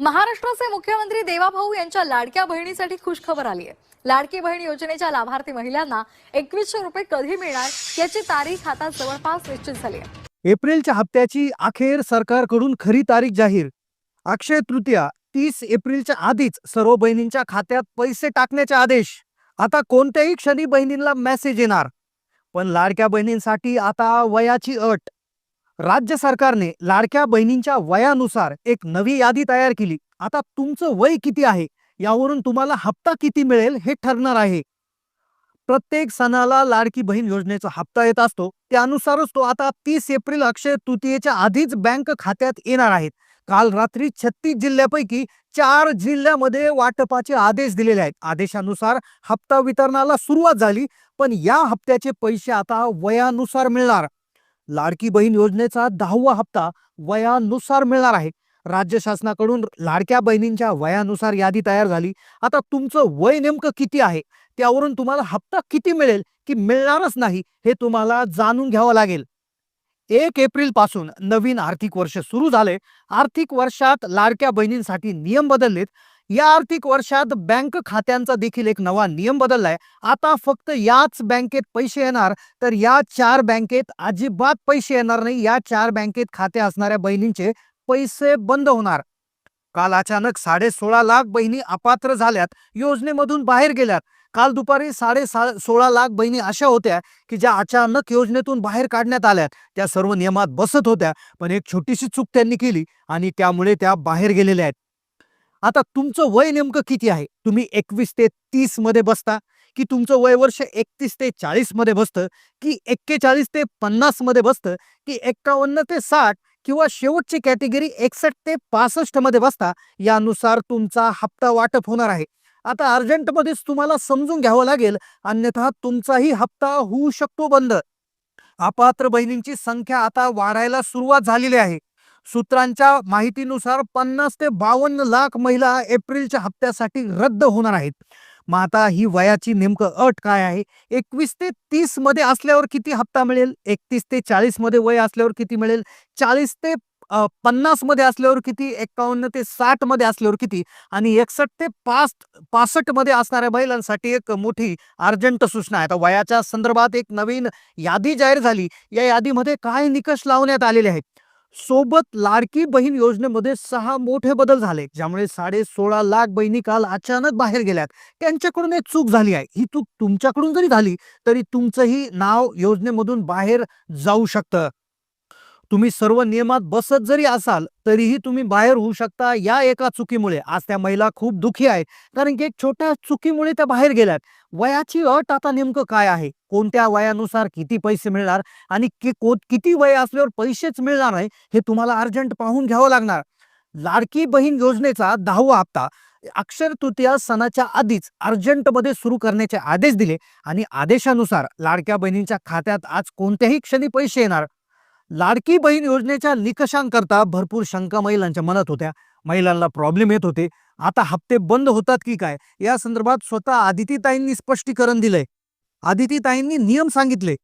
महाराष्ट्राचे मुख्यमंत्री देवाभाऊ यांच्या लाडक्या बहिणीसाठी खुशखबर आली आहे लाडकी बहीण योजनेच्या लाभार्थी महिलांना एकवीसशे रुपये कधी मिळणार याची तारीख आता जवळपास निश्चित झाली आहे. एप्रिलच्या हप्त्याची अखेर सरकारकडून खरी तारीख जाहीर. अक्षय तृतीया तीस एप्रिलच्या आधीच सर्व बहिणींच्या खात्यात पैसे टाकण्याचे आदेश. आता कोणत्याही क्षणी बहिणींना मेसेज येणार. पण लाडक्या बहिणींसाठी आता वयाची अट. राज्य सरकारने लाडक्या बहिणींच्या वयानुसार एक नवी यादी तयार केली. आता तुमचं वय किती आहे? यावरून तुम्हाला हप्ता किती मिळेल हे ठरणार आहे. प्रत्येक सणाला लाडकी बहीण योजनेचा हप्ता येत असतो. त्यानुसारच तो आता तीस एप्रिल अक्षय तृतीयेच्या आधीच बँक खात्यात येणार आहेत. काल रात्री छत्तीस जिल्ह्यापैकी चार जिल्ह्यामध्ये वाटपाचे आदेश दिलेले आहेत. आदेशानुसार हप्ता वितरणाला सुरुवात झाली पण या हप्त्याचे पैसे आता वयानुसार मिळणार. लाडकी बहीण योजनेचा दहावा हप्ता वयानुसार मिळणार आहे. राज्य शासनाकडून लाडक्या बहिणींच्या वयानुसार यादी तयार झाली. आता तुमचं वय नेमकं किती आहे? त्यावरून तुम्हाला हप्ता किती मिळेल की मिळणारच नाही हे तुम्हाला जाणून घ्यावं लागेल. एक एप्रिलपासून नवीन आर्थिक वर्ष सुरू झाले. आर्थिक वर्षात लाडक्या बहिणींसाठी नियम बदललेत. या आर्थिक वर्षात बँक खात्यांचा देखील एक नवा नियम बदललाय. आता फक्त याच बँकेत पैसे येणार तर या चार बँकेत अजिबात पैसे येणार नाही. या चार बँकेत खाते असणाऱ्या बहिणींचे पैसे बंद होणार. काल अचानक साडे सोळा लाख बहिणी अपात्र झाल्यात योजनेमधून बाहेर गेल्यात. काल दुपारी साडे सोळा लाख बहिणी अशा होत्या की ज्या अचानक योजनेतून बाहेर काढण्यात आल्यात. त्या सर्व नियमात बसत होत्या पण एक छोटीशी चूक त्यांनी केली आणि त्यामुळे त्या बाहेर गेलेल्या आहेत. आता तुमचं वय नेमकं किती आहे? तुम्ही एकवीस ते तीसमध्ये बसता की तुमचं वय वर्ष एकतीस ते चाळीसमध्ये बसतं की एक्केचाळीस ते पन्नासमध्ये बसतं की एक्कावन्न ते साठ किंवा शेवटची कॅटेगरी एकसष्ट ते पासष्टमध्ये बसता यानुसार तुमचा हप्ता वाटप होणार आहे. आता अर्जंटमध्येच तुम्हाला समजून घ्यावं लागेल अन्यथा तुमचाही हप्ता होऊ शकतो बंद. अपात्र बहिणींची संख्या आता वाढायला सुरुवात झालेली आहे. सूत्रांच्या माहितीनुसार पन्नास ते बावन्न लाख महिला एप्रिलच्या हप्त्यासाठी रद्द होणार आहेत. मग आता ही वयाची नेमकं अट काय आहे? एकवीस ते तीसमध्ये असल्यावर किती हप्ता मिळेल? एकतीस ते चाळीसमध्ये वय असल्यावर किती मिळेल? चाळीस ते पन्नासमध्ये असल्यावर किती? एकावन्न ते साठमध्ये असल्यावर किती? आणि एकसष्ट ते पाच पासष्टमध्ये असणाऱ्या महिलांसाठी एक मोठी अर्जंट सूचना आहे. आता वयाच्या संदर्भात एक नवीन यादी जाहीर झाली. या यादीमध्ये काय निकष लावण्यात आलेले आहेत? सोबत लाडकी बहीण योजनेमध्ये सहा मोठे बदल झाले ज्यामुळे साडे सोळा लाख बहिणी काल अचानक बाहेर गेल्यात. त्यांच्याकडून एक चूक झाली आहे. ही चूक तुमच्याकडून जरी झाली तरी तुमचंही नाव योजनेमधून बाहेर जाऊ शकतं. तुम्ही सर्व नियमात बसत जरी असाल तरीही तुम्ही बाहेर होऊ शकता या एका चुकीमुळे. आज त्या महिला खूप दुखी आहेत कारण की एक छोट्या चुकीमुळे त्या बाहेर गेल्यात. वयाची अट आता नेमकं काय आहे? कोणत्या वयानुसार किती पैसे मिळणार आणि कि- किती वय असल्यावर पैसेच मिळणार नाही हे तुम्हाला अर्जंट पाहून घ्यावं लागणार. लाडकी बहीण योजनेचा दहावा हप्ता. अक्षर तृतीया सणाच्या आधीच अर्जंटमध्ये सुरू करण्याचे आदेश दिले आणि आदेशानुसार लाडक्या बहिणींच्या खात्यात आज कोणत्याही क्षणी पैसे येणार. लाडकी बहीण योजनेच्या निकषांकरता भरपूर शंका महिलांच्या मनात होत्या. महिलांना प्रॉब्लेम येत होते. आता हप्ते बंद होतात की काय? या संदर्भात स्वतः आदितीताईंनी स्पष्टीकरण दिलंय. आदितीताईंनी नियम सांगितले.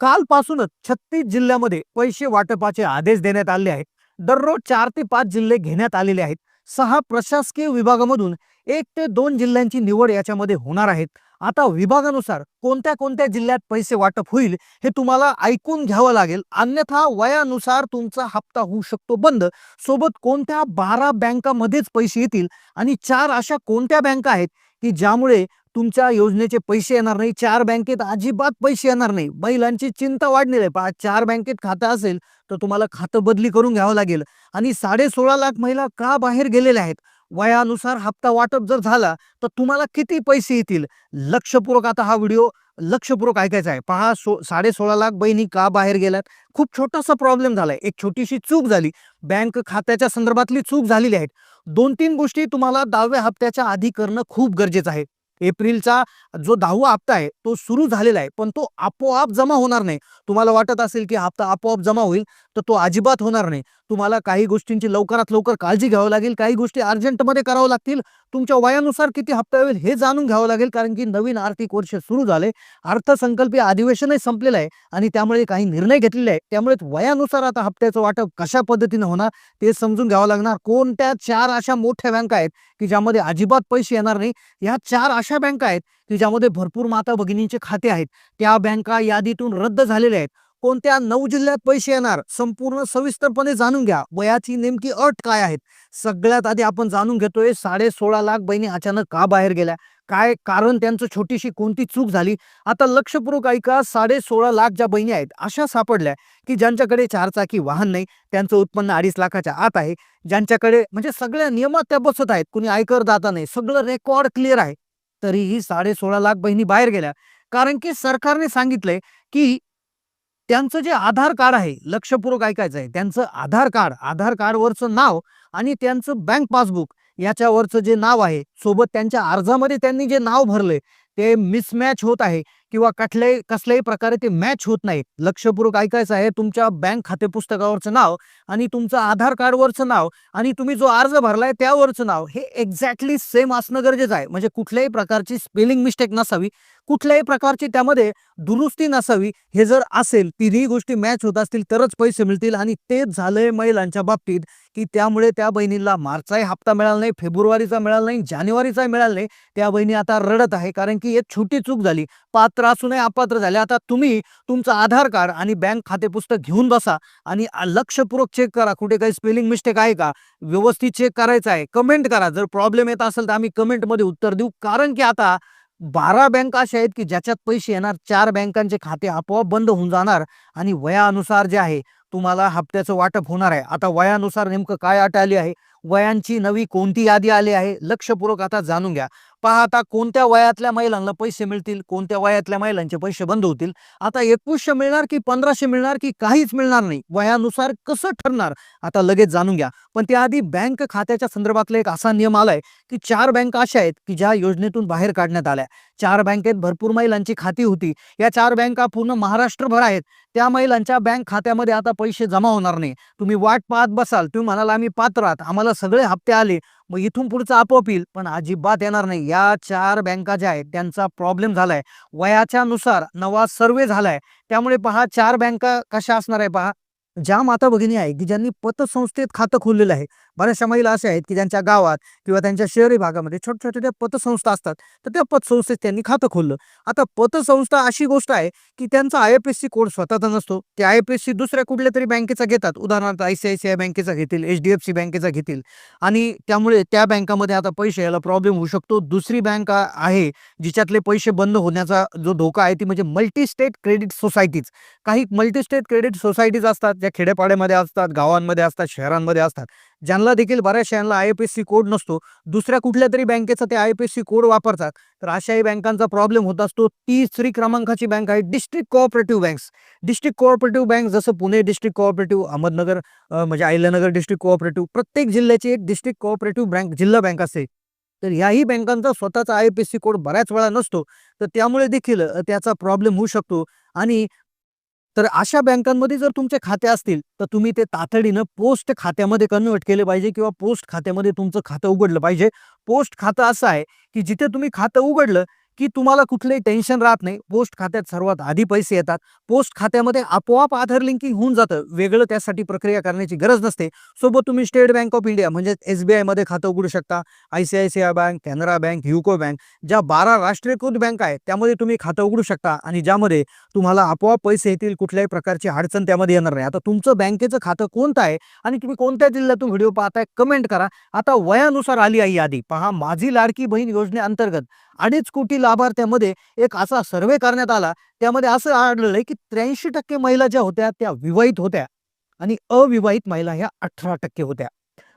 कालपासूनच छत्तीस जिल्ह्यामध्ये पैसे वाटपाचे आदेश देण्यात आले आहेत. दररोज चार ते पाच जिल्हे घेण्यात आलेले आहेत. सहा प्रशासकीय विभागामधून एक ते दोन जिल्ह्यांची निवड याच्यामध्ये होणार आहेत. आता विभागानुसार कोणत्या कोणत्या जिल्ह्यात पैसे वाटप होईल हे तुम्हाला ऐकून घ्यावं लागेल. अन्यथा वयानुसार तुमचा हप्ता होऊ शकतो बंद. सोबत कोणत्या बारा बँकामध्येच पैसे येतील? आणि चार अशा कोणत्या बँका आहेत की ज्यामुळे तुमच्या योजनेचे पैसे येणार नाही? चार बँकेत अजिबात पैसे येणार नाही. महिलांची चिंता वाढलेली आहे. पहा चार बँकेत खातं असेल तर तुम्हाला खातं बदली करून घ्यावं लागेल. आणि साडे सोळा लाख महिला का बाहेर गेलेल्या आहेत? वयानुसार हप्ता वाटप जर झाला तर तुम्हाला किती पैसे येतील? लक्षपूर्वक आता हा व्हिडिओ लक्षपूर्वक ऐकायचा आहे. पहा सो साडे सोळा लाख बहिणी का बाहेर गेल्यात? खूप छोटासा प्रॉब्लेम झालाय. एक छोटीशी चूक झाली. बँक खात्याच्या संदर्भातली चूक झालेली आहे. दोन तीन गोष्टी तुम्हाला दहाव्या हप्त्याच्या आधी करणं खूप गरजेचं आहे. एप्रिलचा जो दहावा हप्ता आहे तो सुरू झालेला आहे पण तो आपोआप जमा होणार नाही. तुम्हाला वाटत असेल की हप्ता आपोआप जमा होईल तर तो अजिबात होणार नाही. तुम्हाला काही गोष्टींची लवकरात लवकर काळजी घ्यावी लागेल काही गोष्टी अर्जंटमध्ये करावं लागतील. तुमच्या वयानुसार किती हप्ता होईल हे जाणून घ्यावं लागेल कारण की नवीन आर्थिक वर्ष सुरू झाले अर्थसंकल्पीय अधिवेशनही संपलेलं आहे आणि त्यामुळे काही निर्णय घेतलेले आहे त्यामुळे वयानुसार आता हप्त्याचं वाटप कशा पद्धतीनं होणार ते समजून घ्यावं लागणार. कोणत्या चार अशा मोठ्या बँका आहेत की ज्यामध्ये अजिबात पैसे येणार नाही? ह्या चार अशा बँका आहेत की ज्यामध्ये भरपूर माता भगिनींचे खाते आहेत. त्या बँका यादीतून रद्द झालेल्या आहेत. कोणत्या नऊ जिल्ह्यात पैसे येणार संपूर्ण सविस्तरपणे जाणून घ्या. वयाची नेमकी अट काय आहेत? सगळ्यात आधी आपण जाणून घेतोय साडे सोळा लाख बहिणी अचानक का बाहेर गेल्या? काय कारण त्यांचं छोटीशी कोणती चूक झाली? आता लक्षपूर्वक ऐका साडे सोळा लाख ज्या बहिणी आहेत अशा सापडल्या की ज्यांच्याकडे चारचाकी वाहन नाही त्यांचं उत्पन्न अडीच लाखाच्या आत आहे. ज्यांच्याकडे म्हणजे सगळ्या नियमात त्या बसत आहेत कुणी आयकर दाता नाही सगळं रेकॉर्ड क्लिअर आहे. तरीही साडे सोळा लाख बहिणी बाहेर गेल्या. कारण की सरकारने सांगितलंय की त्यांचं जे आधार कार्ड आहे लक्षपूर्वक ऐकायचं आहे त्यांचं आधार कार्ड आधार कार्डवरचं नाव आणि त्यांचं बँक पासबुक याच्यावरचं जे नाव आहे सोबत त्यांच्या अर्जामध्ये त्यांनी जे नाव भरले ते मिसमॅच होत आहे किंवा कुठल्याही कसल्याही प्रकारे ते मॅच होत नाही. लक्षपूर्वक ऐकायचं आहे तुमच्या बँक खाते पुस्तकावरचं नाव आणि तुमचं आधार कार्डवरचं नाव आणि तुम्ही जो अर्ज भरलाय त्यावरचं नाव हे एक्झॅक्टली सेम असणं गरजेचं आहे. म्हणजे कुठल्याही प्रकारची स्पेलिंग मिस्टेक नसावी. कुठल्याही प्रकारची त्यामध्ये दुरुस्ती नसावी हे जर असेल तिन्ही गोष्टी मॅच होत असतील तरच पैसे मिळतील आणि तेच झालंय महिलांच्या बाबतीत की त्यामुळे त्या बहिणीला मार्चचाही हप्ता मिळाला नाही फेब्रुवारीचा मिळाला नाही जानेवारीचाही मिळाला नाही त्या बहिणी आता रडत आहे कारण की एक छोटी चूक झाली. पात्र असूनही अपात्र झाले. आता तुम्ही तुमचं आधार कार्ड आणि बँक खाते पुस्तक घेऊन बसा आणि लक्षपूर्वक चेक करा कुठे काही स्पेलिंग मिस्टेक आहे का? व्यवस्थित चेक करायचं आहे. कमेंट करा. जर प्रॉब्लेम येत असेल तर आम्ही कमेंटमध्ये उत्तर देऊ. कारण की आता बारा बँका अशा आहेत की ज्याच्यात पैसे येणार चार बँकांचे खाते आपोआप बंद होऊन जाणार आणि वयानुसार जे आहे तुम्हाला हप्त्याचं वाटप होणार आहे. आता वयानुसार नेमकं काय अट आली आहे? वयांची नवी कोणती यादी आली आहे? लक्षपूर्वक आता जाणून घ्या. पहा आता कोणत्या वयातल्या महिलांना पैसे मिळतील कोणत्या वयातल्या महिलांचे पैसे बंद होतील? आता एकवीसशे मिळणार की पंधराशे मिळणार की काहीच मिळणार नाही? वयानुसार कसं ठरणार? आता लगेच जाणून घ्या. पण त्याआधी बँक खात्याच्या संदर्भातला एक असा नियम आलाय की चार बँका अशा आहेत की ज्या योजनेतून बाहेर काढण्यात आल्या. चार बँकेत भरपूर महिलांची खाती होती. या चार बँका पूर्ण महाराष्ट्रभर आहेत. त्या महिलांच्या बँक खात्यामध्ये आता पैसे जमा होणार नाही. तुम्ही वाट पाहत बसाल तुम्ही म्हणाला आम्ही पात्र आहात. आम्हाला सगळे हप्ते आले. मग इथून पुढचं आपोआप येईल. पण अजिबात येणार नाही. या चार बँका ज्या आहेत त्यांचा प्रॉब्लेम झालाय. वयाच्या नुसार नवा सर्वे झालाय. त्यामुळे पहा चार बँका कशा असणार आहे पहा? ज्या माता भगिनी आहे की ज्यांनी पतसंस्थेत खातं खोललेलं आहे. बऱ्याचशा महिला अशा आहेत की ज्यांच्या गावात किंवा त्यांच्या शहरी भागामध्ये छोट्या छोट्या पतसंस्था असतात तर त्या पतसंस्थेत त्यांनी खातं खोललं. आता पतसंस्था अशी गोष्ट आहे की त्यांचा I F S C code स्वतःचा नसतो. ते आय एफ एस सी दुसऱ्या कुठल्या तरी बँकेचा घेतात. उदाहरणार्थ I C I C I बँकेचा घेतील एच डी एफ सी बँकेचा घेतील. आणि त्यामुळे त्या बँकामध्ये आता पैसे यायला प्रॉब्लेम होऊ शकतो. दुसरी बँक आहे जिच्यातले पैसे बंद होण्याचा जो धोका आहे ती म्हणजे मल्टी स्टेट क्रेडिट सोसायटीज. काही मल्टी स्टेट क्रेडिट सोसायटीज असतात त्या खेड्यापाड्यामध्ये असतात गावांमध्ये असतात शहरांमध्ये असतात. ज्यांना देखील बऱ्याच यांना I F S C code नसतो दुसऱ्या कुठल्या तरी बँकेचा ते I F S C code वापरतात. तर अशाही बँकांचा प्रॉब्लेम होत असतो. तिसरी क्रमांकाची बँक आहे district cooperative banks district cooperative bank जसं पुणे डिस्ट्रिक्ट कोऑपरेटिव्ह अहमदनगर म्हणजे अहिल्यानगर डिस्ट्रिक्ट कोऑपरेटिव्ह प्रत्येक जिल्ह्याची एक डिस्ट्रिक्ट कोऑपरेटिव्ह बँक जिल्हा बँक असते. तर याही बँकांचा स्वतःचा I F S C code बऱ्याच वेळा नसतो. तर त्यामुळे देखील त्याचा प्रॉब्लेम होऊ शकतो. आणि तर अशा बँकांमध्ये जर तुमचे खाते असतील तर तुम्ही ते तातडीनं पोस्ट खात्यामध्ये कन्व्हर्ट केले पाहिजे किंवा पोस्ट खात्यामध्ये तुमचं खातं उघडलं पाहिजे. पोस्ट खातं असं आहे की जिथे तुम्ही खातं उघडलं की तुम्हाला कुठलंही टेन्शन राहत नाही. पोस्ट खात्यात सर्वात आधी पैसे येतात. पोस्ट खात्यामध्ये आपोआप आधार लिंकिंग होऊन जातं. वेगळं त्यासाठी प्रक्रिया करण्याची गरज नसते. सोबत तुम्ही स्टेट बँक ऑफ इंडिया म्हणजे एस बी आयमध्ये खातं उघडू शकता. I C I C I bank Canara bank UCO bank ज्या बारा राष्ट्रीयकृत बँक आहेत त्यामध्ये तुम्ही खातं उघडू शकता आणि ज्यामध्ये तुम्हाला आपोआप पैसे येतील कुठल्याही प्रकारची अडचण त्यामध्ये येणार नाही. आता तुमचं बँकेचं खातं कोणतं आहे आणि तुम्ही कोणत्या जिल्ह्यातून व्हिडिओ पाहताय कमेंट करा. आता वयानुसार आली आहे यादी. पहा माझी लाडकी बहीण योजनेअंतर्गत अडीच कोटी लाभार्थ्यामध्ये एक असा सर्वे करण्यात आला. त्यामध्ये असं आढळलंय की त्र्याऐंशी टक्के महिला ज्या होत्या त्या विवाहित होत्या. आणि अविवाहित महिला ह्या अठरा टक्के होत्या.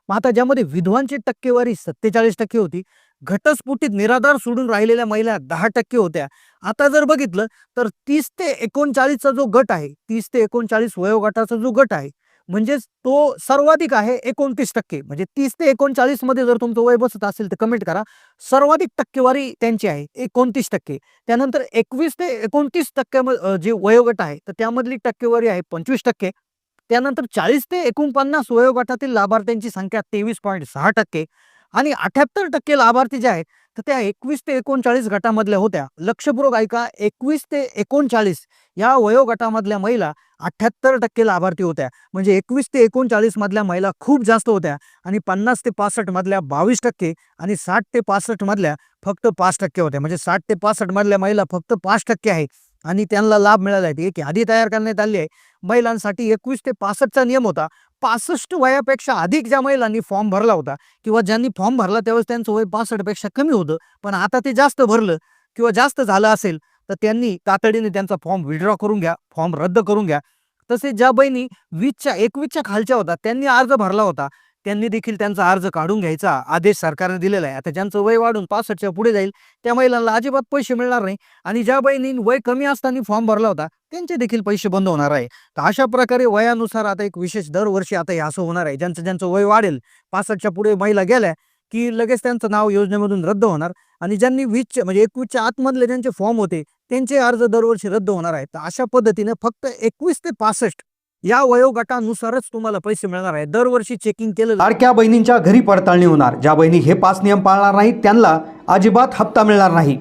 मग आता ज्यामध्ये विधवांची टक्केवारी सत्तेचाळीस टक्के होती घटस्फोटीत निराधार सोडून राहिलेल्या महिला दहा टक्के होत्या. आता जर बघितलं तर तीस ते एकोणचाळीसचा जो गट आहे तीस ते एकोणचाळीस वयोगटाचा जो गट आहे म्हणजेच तो सर्वाधिक आहे एकोणतीस टक्के. म्हणजे तीस ते एकोणचाळीसमध्ये जर तुमचं वय बसत असेल तर कमेंट करा. सर्वाधिक टक्केवारी त्यांची आहे एकोणतीस टक्के. त्यानंतर एकवीस ते एकोणतीस टक्के जे वयोगट आहे तर त्यामधली टक्केवारी आहे पंचवीस टक्के. त्यानंतर चाळीस ते एकोणपन्नास वयोगटातील लाभार्थ्यांची संख्या तेवीस पॉईंट सहा टक्के आणि अठ्याहत्तर टक्के लाभार्थी जे आहेत तर त्या एकवीस ते एकोणचाळीस गटामधल्या होत्या. लक्षपूर्वक ऐका एकवीस ते एकोणचाळीस या वयोगटामधल्या महिला अठ्ठ्याहत्तर टक्के लाभार्थी होत्या. म्हणजे एकवीस ते एकोणचाळीस मधल्या महिला खूप जास्त होत्या आणि पन्नास ते पासष्ट मधल्या बावीस टक्के आणि साठ ते पासष्ट मधल्या फक्त पाच टक्के होत्या. म्हणजे साठ ते पासष्ट मधल्या महिला फक्त पाच टक्के आहे आणि त्यांना लाभ मिळाला आहे. एक यादी तयार करण्यात आली आहे. महिलांसाठी एकवीस ते पासष्टचा नियम होता. पासष्ट वयापेक्षा अधिक ज्या महिलांनी फॉर्म भरला होता किंवा ज्यांनी फॉर्म भरला त्यावेळेस त्यांचं वय पासष्टपेक्षा कमी होतं पण आता ते जास्त भरलं किंवा जास्त झालं असेल तर त्यांनी तातडीने त्यांचा फॉर्म विड्रॉ करून घ्या फॉर्म रद्द करून घ्या. तसे ज्या बहिणी वीसच्या एकवीसच्या खालच्या होता त्यांनी अर्ज भरला होता. त्यांनी देखील त्यांचा अर्ज काढून घ्यायचा आदेश सरकारने दिलेला आहे. आता ज्यांचं वय वाढून पासष्टच्या पुढे जाईल त्या महिलांना अजिबात पैसे मिळणार नाही. आणि ज्या बहिणी वय कमी असताना फॉर्म भरला होता त्यांचे देखील पैसे बंद होणार आहे. तर अशा प्रकारे वयानुसार आता एक विशेष दरवर्षी आता हे असं होणार आहे. ज्यांचं ज्यांचं वय वाढेल पासष्टच्या पुढे महिला गेल्या की लगेच त्यांचं नाव योजनेमधून रद्द होणार आणि ज्यांनी वीसच्या म्हणजे एकवीसच्या आतमधले ज्यांचे फॉर्म होते त्यांचे अर्ज दरवर्षी रद्द होणार आहेत. तर अशा पद्धतीने फक्त एकवीस ते पासष्ट या वयोगटानुसारच तुम्हाला पैसे मिळणार आहे दरवर्षी चेकिंग केलं लाडक्या बहिणींच्या घरी पडताळणी होणार. ज्या बहिणी हे पाच नियम पाळणार नाहीत त्यांना अजिबात हप्ता मिळणार नाही.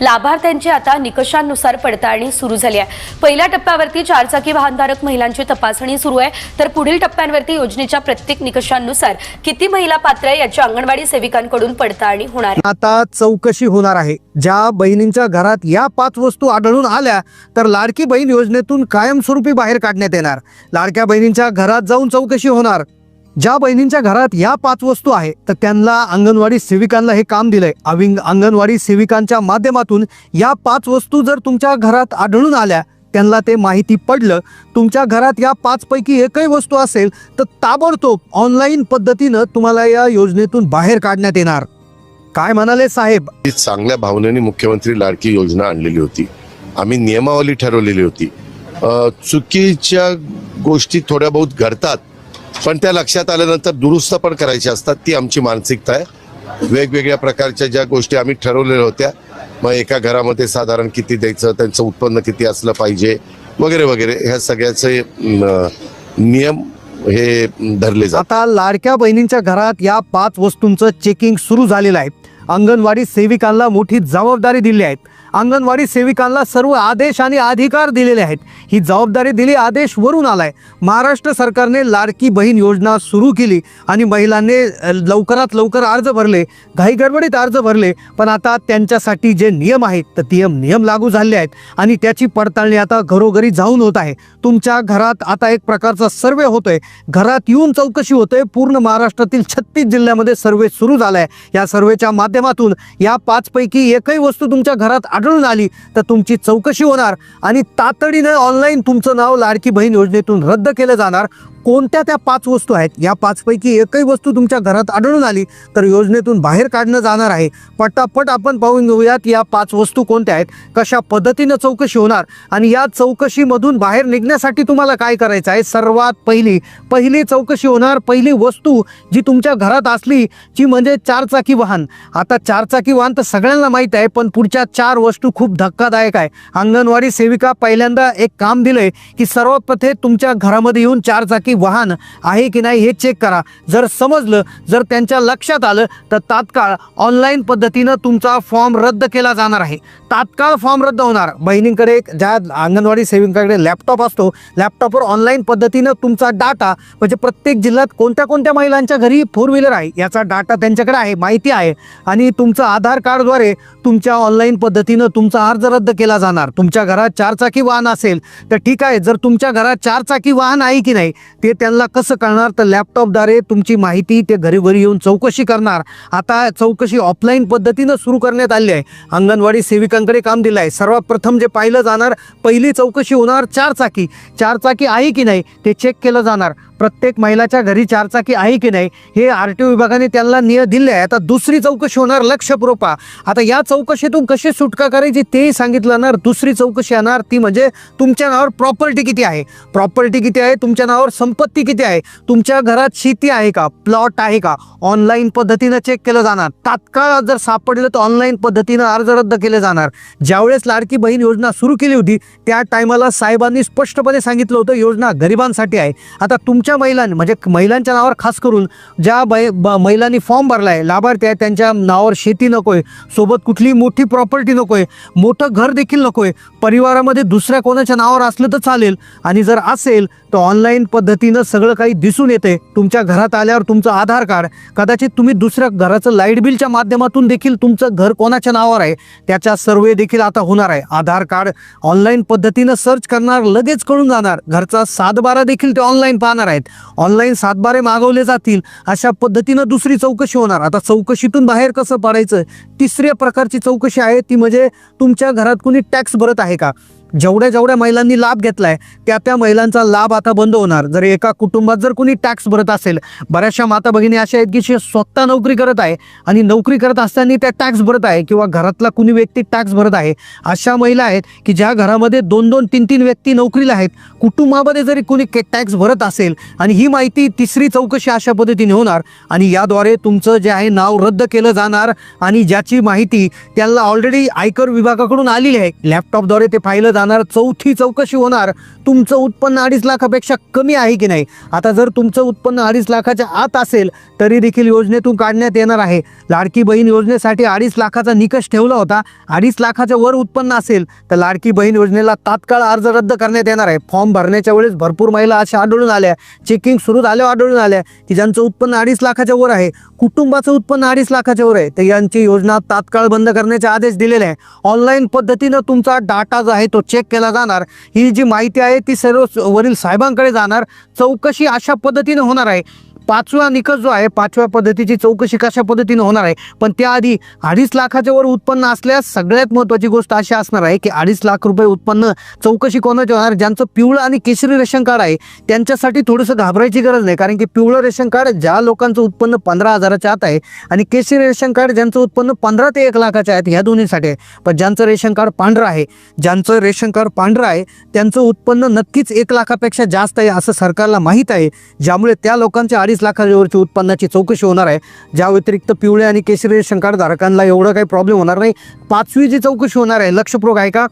लाभार्थ्यांची आता निकषांनुसार पडताळणी सुरू झाली आहे. पहिल्या टप्प्यावरती चारचाकी वाहनधारक महिलांची तपासणी सुरू आहे. तर पुढील टप्प्यांवरती योजनेच्या प्रत्येक निकषांनुसार किती महिला पात्र आहे याची अंगणवाडी सेविकांकडून पडताळणी होणार आता चौकशी होणार आहे. ज्या बहिणींच्या घरात या पाच वस्तू आढळून आल्या तर लाडकी बहीण योजनेतून कायमस्वरूपी बाहेर काढण्यात येणार. लाडक्या बहिणींच्या घरात जाऊन चौकशी होणार. ज्या बहिणींच्या घरात या पाच वस्तू आहे तर त्यांना अंगणवाडी सेविकांना हे काम दिलंय. अविंग अंगणवाडी सेविकांच्या माध्यमातून या पाच वस्तू जर तुमच्या घरात आढळून आल्या त्यांना ते माहिती पडलं तुमच्या घरात या पाचपैकी एकही वस्तू असेल तर ताबडतोब ऑनलाईन पद्धतीनं तुम्हाला या योजनेतून बाहेर काढण्यात येणार. काय म्हणाले साहेब? ही चांगल्या भावनेने मुख्यमंत्री लाडकी योजना आणलेली होती. आम्ही नियमावली ठरवलेली होती. चुकीच्या गोष्टी थोड्या बहुत घडतात. पण त्या लक्षात आल्यानंतर दुरुस्त पण करायची असतात ती आमची मानसिकता आहे. वेगवेगळ्या प्रकारच्या ज्या गोष्टी आम्ही ठरवलेल्या होत्या मग एका घरामध्ये साधारण किती द्यायचं त्यांचं उत्पन्न किती असलं पाहिजे वगैरे वगैरे ह्या सगळ्याचे नियम हे धरले जातात. आता लाडक्या बहिणींच्या घरात या पाच वस्तूंचं चेकिंग सुरू झालेलं आहे. अंगणवाडी सेविकांना मोठी जबाबदारी दिली आहेत अंगणवाडी सेविकांना सर्व आदेश आणि अधिकार दिलेले आहेत. ही जबाबदारी दिली आदेश वरून आलाय. महाराष्ट्र सरकारने लाडकी बहीण योजना सुरू केली आणि महिलांनी लवकरात लवकर अर्ज भरले. घाई गडबडीत अर्ज भरले पण आता त्यांच्यासाठी जे नियम आहेत तर ते नियम लागू झाले आहेत आणि त्याची पडताळणी आता घरोघरी जाऊन होत आहे. तुमच्या घरात आता एक प्रकारचा सर्वे होतोय. घरात येऊन चौकशी होते. पूर्ण महाराष्ट्रातील छत्तीस जिल्ह्यामध्ये सर्वे सुरू झालाय. या सर्वेच्या माध्यमातून या पाचपैकी एकही वस्तू तुमच्या घरात आढळून आली तर तुमची चौकशी होणार आणि तातडीनं ऑनलाईन तुमचं नाव लाडकी बहीण योजनेतून रद्द केलं जाणार. कोणत्या त्या पाच वस्तू आहेत? या पाचपैकी एकही वस्तू तुमच्या घरात आढळून आली तर योजनेतून बाहेर काढणं जाणार आहे. पटापट आपण पाहून घेऊयात या पाच वस्तू कोणत्या आहेत कशा पद्धतीनं चौकशी होणार आणि या चौकशीमधून बाहेर निघण्यासाठी तुम्हाला काय करायचं आहे? सर्वात पहिली पहिली चौकशी होणार पहिली वस्तू जी तुमच्या घरात असली जी म्हणजे चारचाकी वाहन. आता चारचाकी वाहन तर सगळ्यांना माहीत आहे पण पुढच्या चार वस्तू खूप धक्कादायक आहे. अंगणवाडी सेविका पहिल्यांदा एक काम दिलंय की सर्वात तुमच्या घरामध्ये येऊन चारचाकी वाहन आहे की नाही हे चेक करा. जर समजलं जर त्यांच्या लक्षात आलं तर तात्काळ ऑनलाईन पद्धतीनं तुमचा फॉर्म रद्द केला जाणार आहे. तात्काळ फॉर्म रद्द होणार. बहिणींकडे ज्या अंगणवाडी सेविंगकडे लॅपटॉप असतो लॅपटॉपवर ऑनलाईन पद्धतीनं तुमचा डाटा म्हणजे प्रत्येक जिल्ह्यात कोणत्या कोणत्या महिलांच्या घरी फोर व्हीलर आहे याचा डाटा त्यांच्याकडे आहे माहिती आहे. आणि तुमचं आधार कार्डद्वारे तुमच्या ऑनलाईन पद्धतीनं तुमचा अर्ज रद्द केला जाणार. तुमच्या घरात चारचाकी वाहन असेल तर ठीक आहे. जर तुमच्या घरात चारचाकी वाहन आहे की नाही ते त्यांना कसं कळणार? तर लॅपटॉपद्वारे तुमची माहिती ते घरी घरी येऊन चौकशी करणार. आता चौकशी ऑफलाईन पद्धतीनं सुरू करण्यात आली आहे. अंगणवाडी सेविकांकडे काम दिलं आहे. सर्वात प्रथम जे पाहिलं जाणार पहिली चौकशी होणार चारचाकी. चारचाकी आहे की नाही ते चेक केलं जाणार. प्रत्येक महिलाच्या घरी चारचाकी आहे की नाही हे आर टी ओ विभागाने त्यांना निय दिले आहे. आता दुसरी चौकशी होणार लक्षपूर्वक आता या चौकशीतून कशी सुटका करायची तेही सांगितलं ना दुसरी चौकशी येणार ती म्हणजे तुमच्या नावावर प्रॉपर्टी किती आहे? प्रॉपर्टी किती आहे? तुमच्या नावावर संपत्ती किती आहे? तुमच्या घरात शेती आहे का? प्लॉट आहे का? ऑनलाईन पद्धतीनं चेक केलं जाणार. तात्काळ जर सापडलं तर ऑनलाईन पद्धतीनं अर्ज रद्द केले जाणार. ज्यावेळेस लाडकी बहीण योजना सुरू केली होती त्या टायमाला साहेबांनी स्पष्टपणे सांगितलं होतं योजना गरिबांसाठी आहे. आता तुम तुमच्या महिलांनी म्हणजे महिलांच्या नावावर खास करून ज्या बै महिलांनी फॉर्म भरला आहे लाभार्थी आहे त्यांच्या नावावर शेती नको आहे सोबत कुठली मोठी प्रॉपर्टी नको आहे मोठं घर देखील नको आहे परिवारामध्ये दुसऱ्या कोणाच्या नावावर असलं तर चालेल आणि जर असेल तर ऑनलाईन पद्धतीनं सगळं काही दिसून येते. तुमच्या घरात आल्यावर तुमचं आधार कार्ड कदाचित तुम्ही दुसऱ्या घराचं लाइट बिलच्या माध्यमातून देखील तुमचं घर कोणाच्या नावावर आहे त्याचा सर्वे देखील आता होणार आहे. आधार कार्ड ऑनलाईन पद्धतीनं सर्च करणार लगेच कळून जाणार. घरचा सातबारा देखील ते ऑनलाईन पाहणार आहे. आहेत. ऑनलाईन सातबारे मागवले जातील. अशा पद्धतीनं दुसरी चौकशी होणार. आता चौकशीतून बाहेर कसं पडायचं? तिसऱ्या प्रकारची चौकशी आहे ती म्हणजे तुमच्या घरात कुणी टॅक्स भरत आहे का? जेवढ्या जेवढ्या महिलांनी लाभ घेतलाय त्या त्या महिलांचा लाभ आता बंद होणार. जर एका कुटुंबात जर कुणी टॅक्स भरत असेल बऱ्याचशा माता भगिनी अशा आहेत की जे स्वतः नोकरी करत आहे आणि नोकरी करत असताना त्या टॅक्स भरत आहे किंवा घरातला कुणी व्यक्ती टॅक्स भरत आहे अशा महिला आहेत की ज्या घरामध्ये दोन दोन तीन तीन व्यक्ती नोकरीला आहेत कुटुंबामध्ये जरी कुणी टॅक्स भरत असेल आणि ही माहिती तिसरी चौकशी अशा पद्धतीने होणार आणि याद्वारे तुमचं जे आहे नाव रद्द केलं जाणार आणि ज्याची माहिती त्यांना ऑलरेडी आयकर विभागाकडून आलेली आहे लॅपटॉपद्वारे ते पाहिलं जाणार. चौथी चौकशी होणार. तुमचं उत्पन्न अडीच लाखापेक्षा कमी आहे की नाही? आता जर तुमचं उत्पन्न अडीच लाखाच्या आत असेल तरी देखील योजनेतून काढण्यात येणार आहे. लाडकी बहीण योजनेसाठी अडीच लाखाचा निकष ठेवला होता. अडीच लाखाच्या वर उत्पन्न असेल तर लाडकी बहीण योजनेला तात्काळ अर्ज रद्द करण्यात येणार आहे. फॉर्म भरण्याच्या वेळेस भरपूर महिला अशा आढळून आल्या. चेकिंग सुरू झाल्यावर आढळून आल्या की ज्यांचं उत्पन्न अडीच लाखाच्या वर आहे कुटुंबाचं उत्पन्न अडीच लाखाच्या वर आहे तर यांची योजना तात्काळ बंद करण्याचे आदेश दिलेले आहे. ऑनलाईन पद्धतीनं तुमचा डाटा जो आहे तो चेक केला जाणार. ही जी माहिती आहे ती सर्व वरील साहेबांकडे जाणार. चौकशी अशा पद्धतीनं होणार आहे. पाचवा निकष जो आहे पाचव्या पद्धतीची चौकशी कशा पद्धतीनं होणार आहे? पण त्याआधी अडीच लाखाच्या वर उत्पन्न असल्यास सगळ्यात महत्त्वाची गोष्ट अशी असणार आहे की अडीच लाख रुपये उत्पन्न चौकशी कोणाची होणार ज्यांचं पिवळं आणि केशरी रेशन कार्ड आहे त्यांच्यासाठी थोडंसं घाबरायची गरज नाही. कारण की पिवळं रेशन कार्ड ज्या लोकांचं उत्पन्न पंधरा हजाराच्या आत आहे आणि केशरी रेशन कार्ड ज्यांचं उत्पन्न पंधरा ते एक लाखाच्या आहेत ह्या दोन्हीसाठी आहे. पण ज्यांचं रेशन कार्ड पांढरं आहे ज्यांचं रेशन जयशंकर पांढरं आहे त्यांचं उत्पन्न नक्कीच एक लाखापेक्षा जास्त आहे असं सरकारला माहीत आहे. ज्यामुळे त्या लोकांच्या अडीच लाखावरची उत्पन्नाची चौकशी होणार आहे. ज्या व्यतिरिक्त पिवळे आणि केशरी शंकरधारकांना एवढं काही प्रॉब्लेम होणार नाही. पाचवी जी चौकशी होणार आहे लक्षपूर्वक आहे का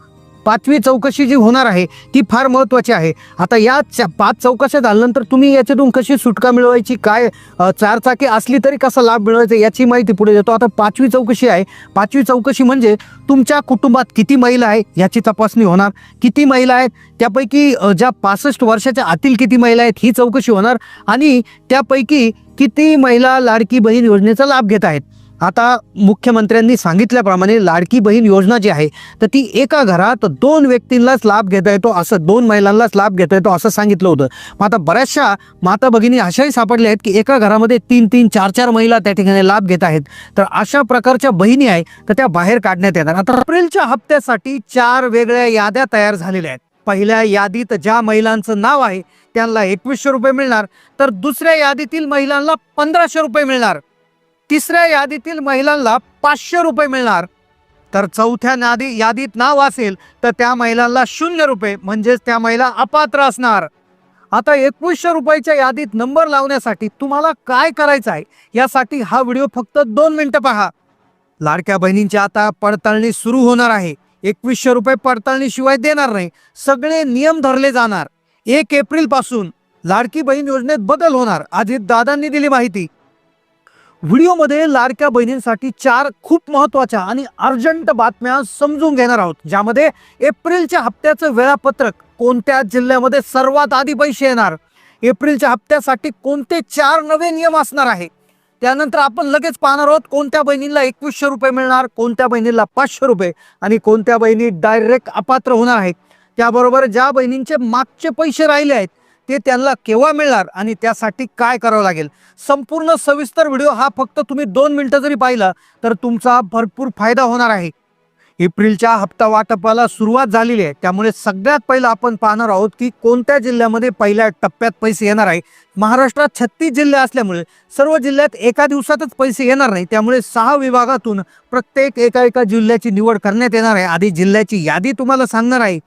पाचवी चौकशी जी होणार आहे ती फार महत्त्वाची आहे. आता या पाच चौकशा झाल्यानंतर तुम्ही याच्यातून कशी सुटका मिळवायची काय चारचाकी असली तरी कसा लाभ मिळवायचा याची माहिती पुढे देतो. आता पाचवी चौकशी आहे. पाचवी चौकशी म्हणजे तुमच्या कुटुंबात किती महिला आहे याची तपासणी होणार. किती महिला आहेत त्यापैकी ज्या पासष्ट वर्षाच्या आतील किती महिला आहेत ही चौकशी होणार. आणि त्यापैकी किती महिला लाडकी बहीण योजनेचा लाभ घेत आहेत. आता मुख्यमंत्र्यांनी सांगितल्याप्रमाणे लाडकी बहीण योजना जी आहे तर ती एका घरात दोन व्यक्तींनाच लाभ घेता येतो असं दोन महिलांनाच लाभ घेता येतो असं सांगितलं होतं. मग आता बऱ्याचशा माता भगिनी अशाही सापडल्या आहेत की एका घरामध्ये तीन तीन चार चार महिला त्या ठिकाणी लाभ घेत आहेत. तर अशा प्रकारच्या बहिणी आहे तर त्या बाहेर काढण्यात येणार आता एप्रिलच्या हप्त्यासाठी चार वेगळ्या याद्या तयार झालेल्या आहेत. पहिल्या यादीत ज्या महिलांचं नाव आहे त्यांना एकवीसशे रुपये मिळणार. तर दुसऱ्या यादीतील महिलांना पंधराशे रुपये मिळणार. तिसऱ्या यादीतील महिलांना पाचशे रुपये मिळणार. तर चौथ्या नादी यादीत नाव असेल तर त्या महिलांना शून्य रुपये म्हणजेच त्या महिला अपात्र असणार. आता एकवीसशे रुपयाच्या यादीत नंबर लावण्यासाठी तुम्हाला काय करायचं आहे? यासाठी हा व्हिडिओ फक्त दोन मिनटं पहा. लाडक्या बहिणींची आता पडताळणी सुरू होणार आहे. एकवीसशे रुपये पडताळणीशिवाय देणार नाही. सगळे नियम धरले जाणार. एक एप्रिलपासून लाडकी बहीण योजनेत बदल होणार. आधी दादांनी दिली माहिती. व्हिडिओमध्ये लाडक्या बहिणींसाठी चार खूप महत्त्वाच्या आणि अर्जंट बातम्या समजून घेणार आहोत ज्यामध्ये एप्रिलच्या हप्त्याचं वेळापत्रक कोणत्या जिल्ह्यामध्ये सर्वात आधी पैसे येणार? एप्रिलच्या हप्त्यासाठी कोणते चार नवे नियम असणार आहे? त्यानंतर आपण लगेच पाहणार आहोत कोणत्या बहिणीला एकवीसशे रुपये मिळणार कोणत्या बहिणीला पाचशे रुपये आणि कोणत्या बहिणी डायरेक्ट अपात्र होणार आहेत. त्याबरोबर ज्या बहिणींचे मागचे पैसे राहिले आहेत ते त्यांना केव्हा मिळणार आणि त्यासाठी काय करावं लागेल? संपूर्ण सविस्तर व्हिडिओ हा फक्त तुम्ही दोन मिनटं जरी पाहिला तर तुमचा भरपूर फायदा होणार आहे. एप्रिलच्या हप्ता वाटपाला सुरुवात झालेली आहे. त्यामुळे सगळ्यात पहिलं आपण पाहणार आहोत की कोणत्या जिल्ह्यामध्ये पहिल्या टप्प्यात पैसे येणार आहे. महाराष्ट्रात छत्तीस जिल्हे असल्यामुळे सर्व जिल्ह्यात एका दिवसातच पैसे येणार नाही. त्यामुळे सहा विभागातून प्रत्येक एका एका जिल्ह्याची निवड करण्यात येणार आहे. आधी जिल्ह्याची यादी तुम्हाला सांगणार आहे.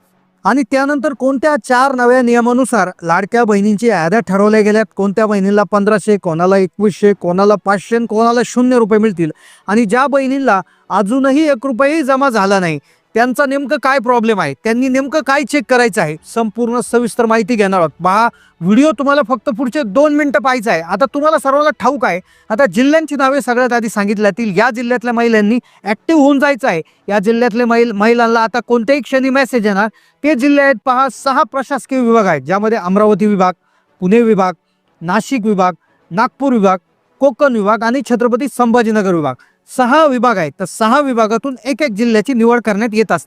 आणि त्यानंतर कोणत्या चार नव्या नियमानुसार लाडक्या बहिणींची याद्या ठरवल्या गेल्यात? कोणत्या बहिणीला पंधराशे कोणाला एकवीसशे कोणाला पाचशे कोणाला शून्य रुपये मिळतील? आणि ज्या बहिणींना अजूनही एक रुपयेही जमा झाला नाही त्यांचा नेमकं काय प्रॉब्लेम आहे? त्यांनी नेमकं काय चेक करायचं आहे? संपूर्ण सविस्तर माहिती घेणार आहोत. पहा व्हिडिओ तुम्हाला फक्त पुढचे दोन मिनटं पाहायचं आहे. आता तुम्हाला सर्वांना ठाऊक आहे आता जिल्ह्यांची नावे सगळ्यात आधी सांगितल्यातील या जिल्ह्यातल्या महिलांनी ॲक्टिव्ह होऊन जायचं आहे. या जिल्ह्यातले महिल महिलांना आता कोणत्याही क्षणी मेसेज येणार. ते जिल्हे आहेत पहा सहा प्रशासकीय विभाग आहेत ज्यामध्ये अमरावती विभाग पुणे विभाग नाशिक विभाग नागपूर विभाग कोकण विभाग आणि छत्रपती संभाजीनगर विभाग. सहा विभाग आहेत. तर सहा विभागातून एक एक जिल्ह्याची निवड करण्यात येत असते.